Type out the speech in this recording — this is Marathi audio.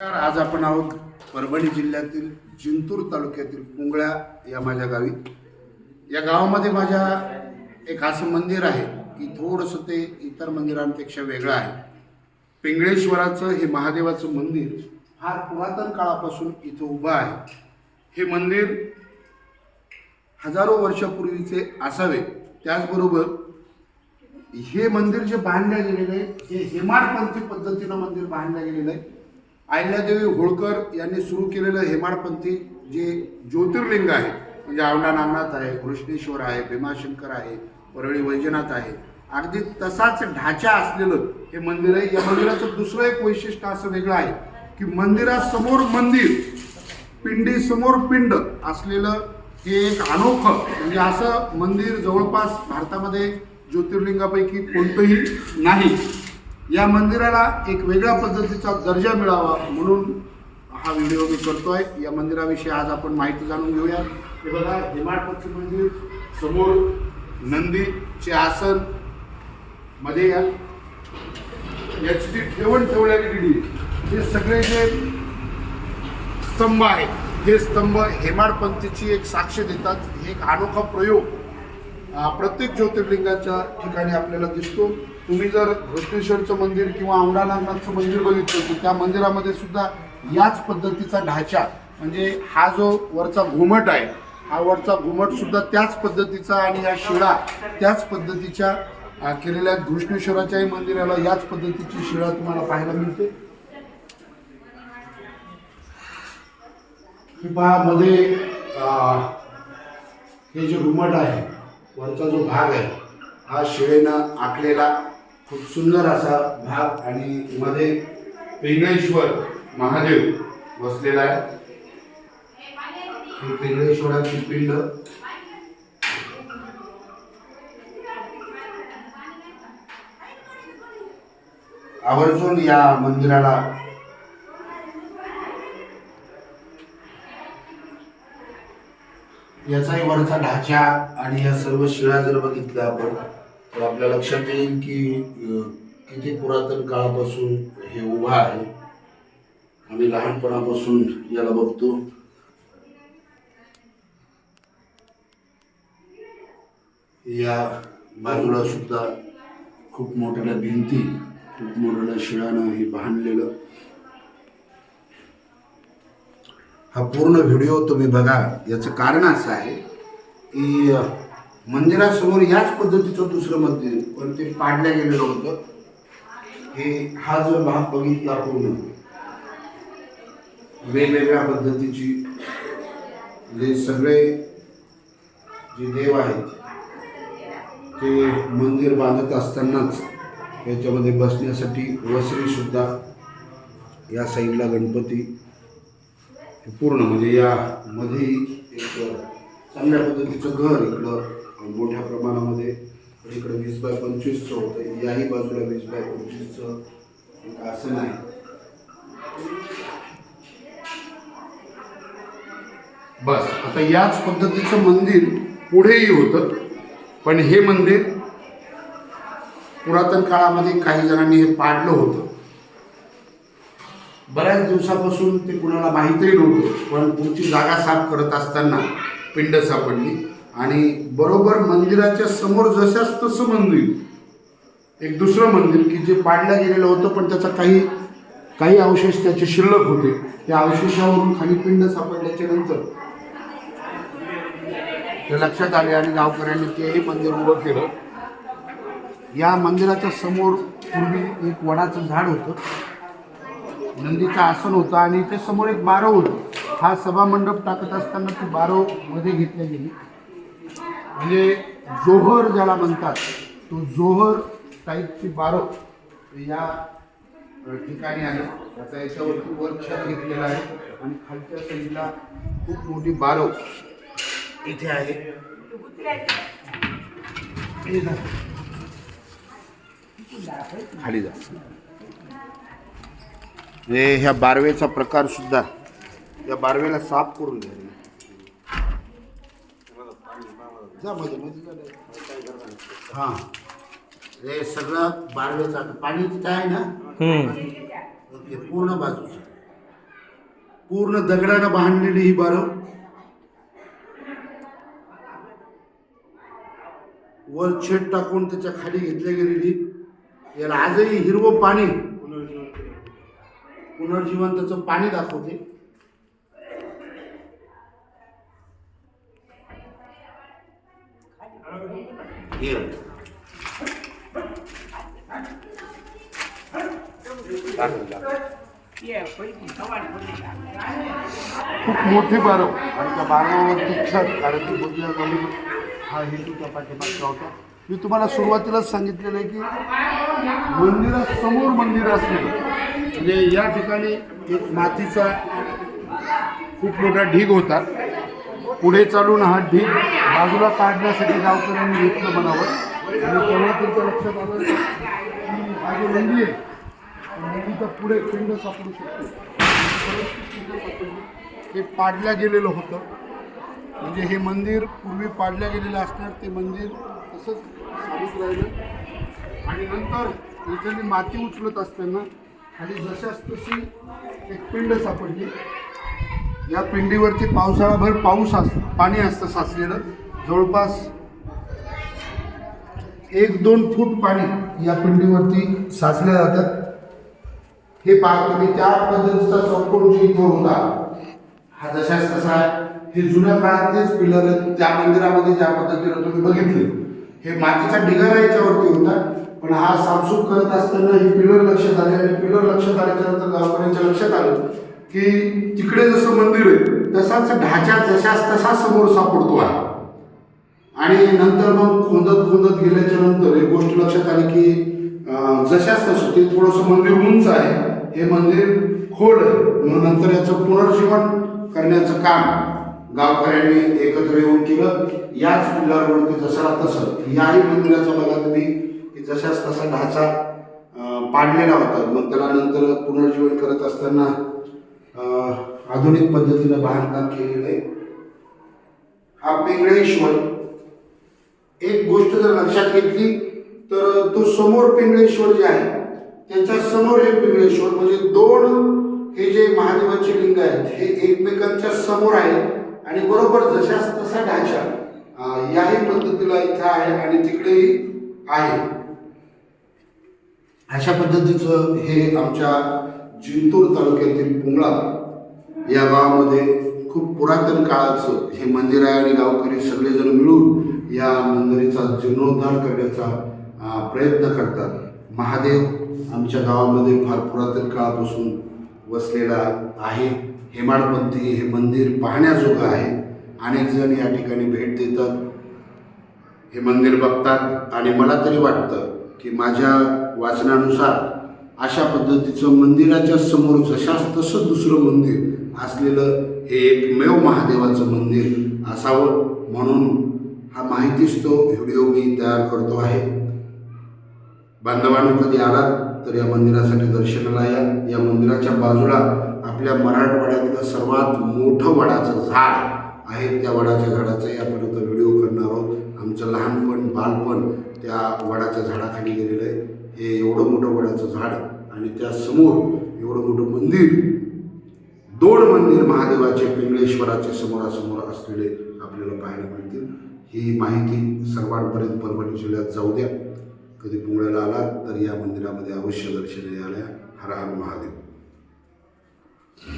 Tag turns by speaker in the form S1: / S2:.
S1: आज आपण आहोत परभणी जिल्ह्यातील जिंतूर तालुक्यातील पुंगळ्या या माझ्या गावी. या गावामध्ये माझ्या एक असं मंदिर आहे की थोडंसं ते इतर मंदिरांपेक्षा वेगळं आहे. पिंगळेश्वराचं हे महादेवाचं मंदिर फार पुरातन काळापासून इथं उभं आहे. हे मंदिर हजारो वर्षापूर्वीचे असावे. त्याचबरोबर हे मंदिर जे बांधलं गेलेलं आहे हे हेमाडपंथी पद्धतीनं मंदिर बांधलं गेलेलं आहे. अहिल्यादेवी होळकर यांनी सुरू केलेलं हेमाडपंथी जे ज्योतिर्लिंग आहे म्हणजे आवडा नामनाथ आहे घृष्णेश्वर आहे भीमाशंकर आहे परळी वैजनाथ आहे अगदी तसाच ढाचा असलेलं हे मंदिर आहे. या मंदिराचं दुसरं एक वैशिष्ट्य असं वेगळं आहे की मंदिरासमोर मंदिर पिंडीसमोर पिंड असलेलं हे एक अनोखं म्हणजे असं मंदिर जवळपास भारतामध्ये ज्योतिर्लिंगापैकी कोणतंही नाही. या मंदिराला एक वेगळ्या पद्धतीचा दर्जा मिळावा म्हणून हा व्हिडिओ मी करतो आहे या मंदिराविषयी आज आपण माहिती जाणून घेऊया. हे बघा हेमाडपंथी मंदिर समोर नंदीचे आसनमध्ये या. याची जी ठेवण ठेवण्यात गेली हे सगळे जे स्तंभ आहेत हे स्तंभ हेमाडपंथीची एक साक्ष देतात. हे एक अनोखा प्रयोग प्रत्येक ज्योतिर्लिंगाच्या ठिकाणी आपल्याला दिसतो. तुम्ही जर घृष्णेश्वरचं मंदिर किंवा औंढा नागनाथचं मंदिर बघितलं तर त्या मंदिरामध्ये सुद्धा याच पद्धतीचा ढाचा म्हणजे हा जो वरचा घुमट आहे हा वरचा घुमट सुद्धा त्याच पद्धतीचा आणि या शिळा त्याच पद्धतीच्या केलेल्या घृष्णेश्वराच्याही मंदिराला याच पद्धतीची शिळा तुम्हाला पाहायला मिळते. किंवा मध्ये हे जे घुमट आहे वरचा जो भाग आहे हा शिळेनं आखलेला खूप सुंदर असा भाग आणि मध्ये पिंगळेश्वर महादेव बसलेला आहे. पिंगळेश्वराची पिंड. आवर्जून या मंदिराला याचाही वरचा ढाचा आणि या सर्व शिळा जर बघितल्या आपण तर आपल्या लक्षात येईल की किती पुरातन काळापासून हे उभा आहे. आम्ही लहानपणापासून याला बघतो. या बाजूला सुद्धा खूप मोठ्या भिंती खूप मोठ्या शिळानं हे बांधलेलं. हा पूर्ण व्हिडिओ तुम्ही बघा. याचं कारण असं आहे की मंदिरासमोर याच पद्धतीचं दुसरं मंदिर पण ते पाडलं गेलेलं होतं. हे हा जो भाग बघितला पूर्ण वेगवेगळ्या पद्धतीची जे सगळे जे देव आहेत ते मंदिर बांधत असतानाच याच्यामध्ये बसण्यासाठी वसरी सुद्धा या साईडला गणपती पूर्ण म्हणजे या मध्ये एक चांगल्या पद्धतीचं घर इकडं मोठ्या प्रमाणामध्ये. इकडं वीस बाय पंचवीसचं होतं. याही बाजूला वीस बाय पंचवीसचं एक आसन आहे. बस. आता याच पद्धतीचं मंदिर पुढेही होतं. पण हे मंदिर पुरातन काळामध्ये काही जणांनी हे पाडलं होतं. बऱ्याच दिवसापासून ते कुणाला माहीतही नव्हतं पण पुढची जागा साफ करत असताना पिंड सापडली. आणि बरोबर मंदिराच्या समोर जशाच तसं मंदिर. एक दुसरं मंदिर की जे पाडलं गेलेलं होतं पण त्याचा काही काही अवशेष त्याचे शिल्लक होते. त्या अवशेषावरून खाली पिंड सापडल्याच्या नंतर ते लक्षात आले आणि गावकऱ्यांनी तेही मंदिर उभं केलं. या मंदिराच्या समोर पूर्वी एक वडाचं झाड होतं. नंदीचं आसन होतं आणि ते समोर एक बारव होतं. हा सभा मंडप टाकत असताना ती बारवमध्ये घेतल्या गेली. म्हणजे जोहर ज्याला म्हणतात तो जोहर टाईपची बारव या ठिकाणी आहे. आता याच्यावरती वर्कशॉप घेतलेला आहे आणि खालच्या साईडला खूप मोठी बारव इथे आहे. खाली जा. हे ह्या बारवेचा प्रकार सुद्धा या बारवेला साफ करून रे. हा. हे सगळं बारवेचं आता पाणी तिथं आहे ना. हे पूर्ण बाजूचं. पूर्ण दगडानं बांधलेली ही बारव वर छेद टाकून त्याच्याखाली घेतल्या गेलेली. याला आजही हिरवं पाणी पुनर्जीवन त्याचं पाणी दाखवते. खूप मोठी बारव. आणि त्या बारवावरती छत कारण की बुजल्या हा हेतू त्या पाठीमागचा होता. मी तुम्हाला सुरुवातीलाच सांगितलेलं आहे की मंदिरासमोर मंदिर असलेलं. म्हणजे या ठिकाणी एक मातीचा खूप मोठा ढीग होता. पुढे चालून हा ढीग बाजूला काढण्यासाठी गावकऱ्यांनी घेतलं म्हणावं. आणि तेव्हा तुमच्या लक्षात आलं की हा नंदी आहे त्या पुढे पिंड सापडू शकतो. हे पाडल्या गेलेलं होतं. म्हणजे हे मंदिर पूर्वी पाडल्या गेलेलं असणार ते मंदिर तसंच चालूच राहिलं. आणि नंतर इथली माती उचलत असताना आणि जशाच तशी एक पिंड सापडली. या पिंडीवरती पावसाळाभर पाऊस अस पाणी असतं साचलेलं. जवळपास एक दोन फूट पाणी या पिंडीवरती साचल्या जातात. हे पहा तुम्ही त्या पद्धतीचा चौकोन जी इथं होता. हा जशाच तसा आहे. हे जुन्या काळातलेच पिलर त्या मंदिरामध्ये ज्या पद्धतीनं तुम्ही बघितले हे मातीचा ढिगारा याच्यावरती होता. पण हा साफसूफ करत असताना ही पिलर लक्षात आले आणि पिलर लक्षात आल्याच्यानंतर गावकऱ्यांच्या लक्षात आलं की तिकडे जसं मंदिर आहे तसाच ढाचा जशाच तसा समोर सापडतो आहे. आणि नंतर मग खोदत खोदत गेल्याच्यानंतर एक गोष्ट लक्षात आली की जशाच तसं ते थोडंसं मंदिर उंच आहे. हे मंदिर खोल आहे. म्हणून नंतर याचं पुनर्जीवन करण्याचं काम गावकऱ्यांनी एकत्र येऊन केलं. याच पिल्लावरती जसा तसं याही मंदिराचा बघा तुम्ही जशाच तसा ढाचा पाडलेला होता. मग त्याला नंतर पुनर्जीवन करत असताना आधुनिक पद्धतीनं बांधकाम केलेलं आहे. हा पिंगळेश्वर एक गोष्ट जर लक्षात घेतली तर तो समोर पिंगळेश्वर जे आहे त्याच्यासमोर हे पिंगळेश्वर म्हणजे दोन हे जे महादेवाचे लिंग आहेत हे एकमेकांच्या समोर आहेत. आणि बरोबर जशाच तसा ढाचा याही पद्धतीला इथं आहे आणि तिकडेही आहे. अशा पद्धतीचं हे आमच्या जिंतूर तालुक्यातील पुंगळा या गावामध्ये खूप पुरातन काळाचं हे मंदिर आहे आणि गावकरी सगळेजण मिळून या मंदिराचा जीर्णोद्धार करण्याचा प्रयत्न करतात. महादेव आमच्या गावामध्ये फार पुरातन काळापासून वसलेला आहे. हेमाडपंथी हे मंदिर पाहण्याजोगं आहे. अनेक जण या ठिकाणी भेट देतात. हे मंदिर बघतात आणि मला तरी वाटतं की माझ्या वाचनानुसार अशा पद्धतीचं मंदिराच्या समोर जशाच तसं दुसरं मंदिर असलेलं हे एकमेव महादेवाचं मंदिर असावं म्हणून हा माहितीच तो व्हिडिओ मी तयार करतो आहे. बांधवांनो कधी आलात तर या मंदिरासाठी दर्शनाला या. या मंदिराच्या बाजूला आपल्या मराठवाड्यातलं सर्वात मोठं वडाचं झाड आहे. त्या वडाच्या झाडाचाही आपण आता व्हिडिओ करणार आहोत. आमचं लहानपण बालपण त्या वडाच्या झाडाखाली गेलेलं आहे. हे एवढं मोठं वडाचं झाड आणि त्यासमोर एवढं मोठं मंदिर दोन मंदिर महादेवाचे पिंगळेश्वराचे समोरासमोर असलेले आपल्याला पाहायला मिळतील. ही माहिती सर्वांपर्यंत परभणी जिल्ह्यात जाऊ द्या. कधी पुण्याला आलात तर या मंदिरामध्ये अवश्य दर्शन यायला हर हर महादेव.